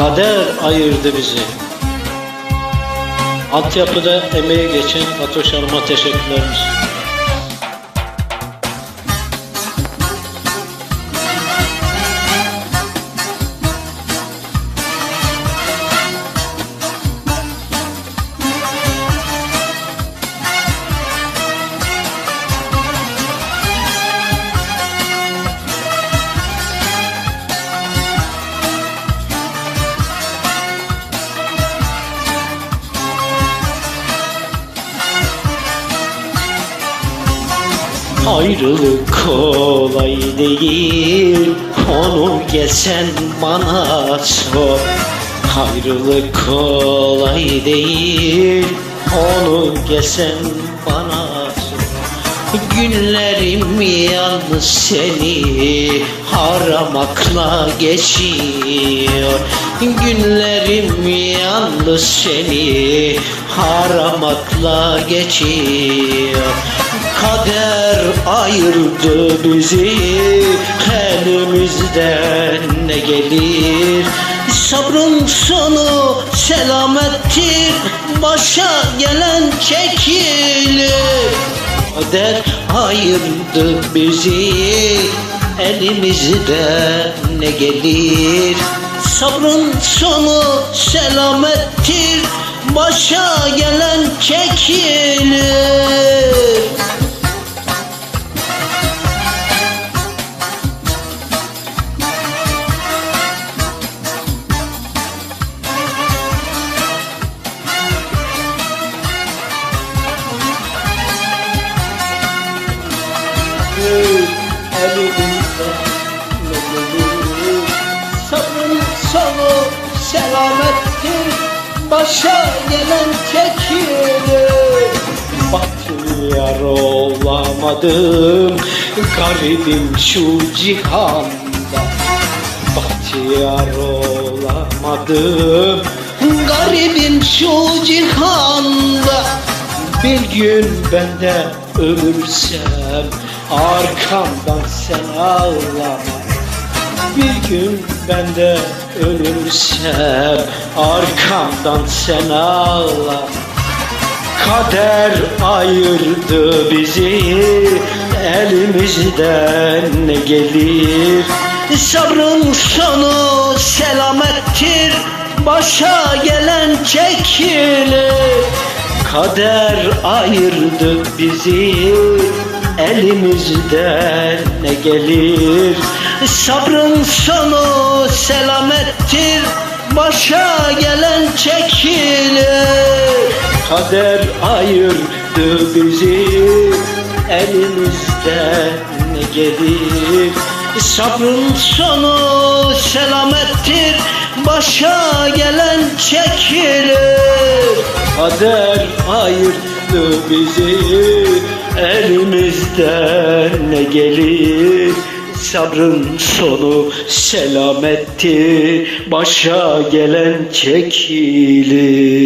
Kader ayırdı bizi. Altyapıda emeği geçen Fatoş Hanım'a teşekkürlerimiz. Ayrılık kolay değil. Onu gelsen bana sor. Ayrılık kolay değil. Onu gelsen bana sor. Günlerim yalnız seni aramakla geçiyor. Günlerim yalnız seni aramakla geçiyor. Kader ayırdı bizi elimizden ne gelir? Sabrın sonu selamettir başa gelen çekilir. Kader ayırdı bizi elimizden ne gelir? Sabrın sonu selamettir başa gelen çekilir. Elimizde sonu selamettir. Başa gelen çekilir Bahtiyar olamadım. Garibim şu cihanda. Bahtiyar olamadım. Garibim şu cihanda. Bir gün ben de ölürsem Arkamdan sen ağlama gün ben de ölürsem Arkamdan sen ağlama Kader ayırdı bizi elimizden ne gelir? Sabrın sonu selamettir başa gelen çekilir. Kader ayırdı bizi elimizden ne gelir Sabrın sonu selamettir başa gelen çekilir. Kader ayırdı bizi elimizden gelir? Sabrın sonu selamettir başa gelen çekilir. Kader ayırdı bizi elimizden ne gelir Sabrın sonu selametti. Başa gelen çekilir